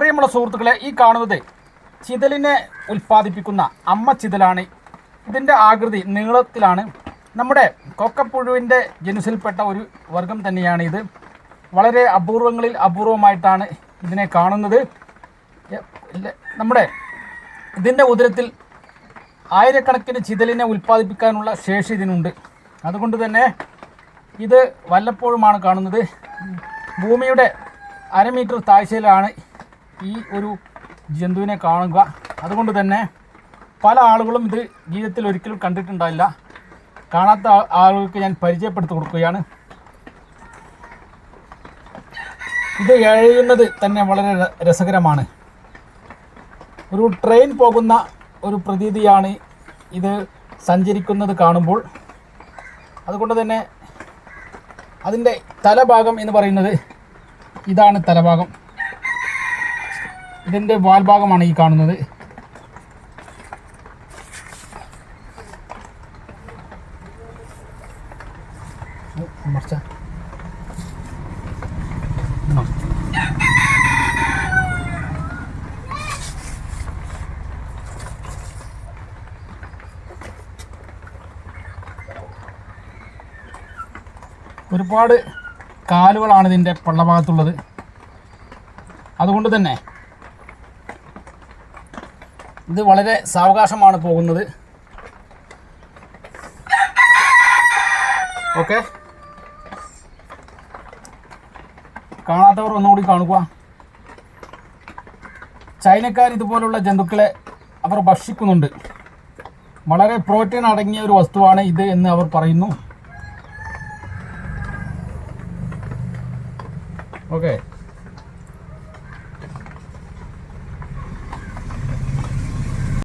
പ്രിയമുള്ള സുഹൃത്തുക്കളെ ഈ കാണുന്നത് ചിതലിനെ ഉൽപ്പാദിപ്പിക്കുന്ന അമ്മ ചിതലാണ്. ഇതിന്റെ ആകൃതി നീളത്തിലാണ്. നമ്മുടെ കൊക്കപ്പുഴുവിന്റെ ജനുസിൽപ്പെട്ട ഒരു വർഗം തന്നെയാണ് ഇത് വളരെ അപൂർവങ്ങളിൽ അപൂർവമായിട്ടാണ് ഇതിനെ കാണുന്നത്. നമ്മുടെ ഇതിന്റെ ഉദരത്തിൽ ആയിരക്കണക്കിന് ചിതലിനെ ഉൽപ്പാദിപ്പിക്കാനുള്ള ശേഷി ഇതിനുണ്ട്. അതുകൊണ്ട് തന്നെ ഇത് വല്ലപ്പോഴുമാണ് കാണുന്നത്. ഭൂമിയുടെ അര മീറ്റർ താഴ്ചയിലാണ് ഈ ഒരു ജന്തുവിനെ കാണുക. അതുകൊണ്ട് തന്നെ പല ആളുകളും ഇത് ജീവിതത്തിൽ ഒരിക്കലും കണ്ടിട്ടുണ്ടാവില്ല കാണാത്ത ആളുകൾക്ക് ഞാൻ പരിചയപ്പെടുത്തി കൊടുക്കുകയാണ്. ഇത് എഴയുന്നത് തന്നെ വളരെ രസകരമാണ്. ഒരു ട്രെയിൻ പോകുന്ന ഒരു പ്രതീതിയാണ് ഇത് സഞ്ചരിക്കുന്നത് കാണുമ്പോൾ. അതുകൊണ്ട് തന്നെ അതിന്റെ തലഭാഗം എന്ന് പറയുന്നത് ഇതാണ് തലഭാഗം. ഇതിന്റെ വാൽഭാഗമാണ് ഈ കാണുന്നത്. ഒരുപാട് കാലുകളാണ് ഇതിന്റെ പള്ളഭാഗത്തുള്ളത്. അതുകൊണ്ട് തന്നെ ഇത് വളരെ സാവകാശമാണ് പോകുന്നത്. ഓക്കെ. കാണാത്തവർ ഒന്നുകൂടി കാണുക. ചൈനക്കാർ ഇതുപോലുള്ള ജന്തുക്കളെ അവർ ഭക്ഷിക്കുന്നുണ്ട്. വളരെ പ്രോട്ടീൻ അടങ്ങിയ ഒരു വസ്തുവാണ് ഇത് എന്ന് അവർ പറയുന്നു. ഓക്കെ.